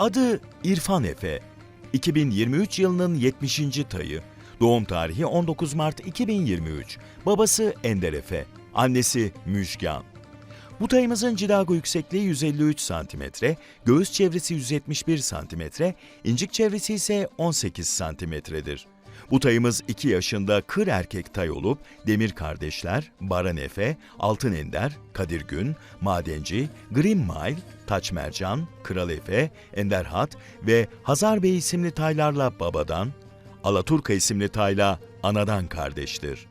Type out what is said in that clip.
Adı İrfan Efe. 2023 yılının 70. tayı. Doğum tarihi 19 Mart 2023. Babası Ender Efe. Annesi Müjgan. Bu tayımızın cilago yüksekliği 153 cm, göğüs çevresi 171 cm, incik çevresi ise 18 cm'dir. Bu tayımız 2 yaşında kır erkek tay olup Demir Kardeşler, Baran Efe, Altın Ender, Kadir Gün, Madenci, Green Mile, Taç Mercan, Kral Efe, Ender Hat ve Hazar Bey isimli taylarla babadan, Alaturka isimli tayla anadan kardeştir.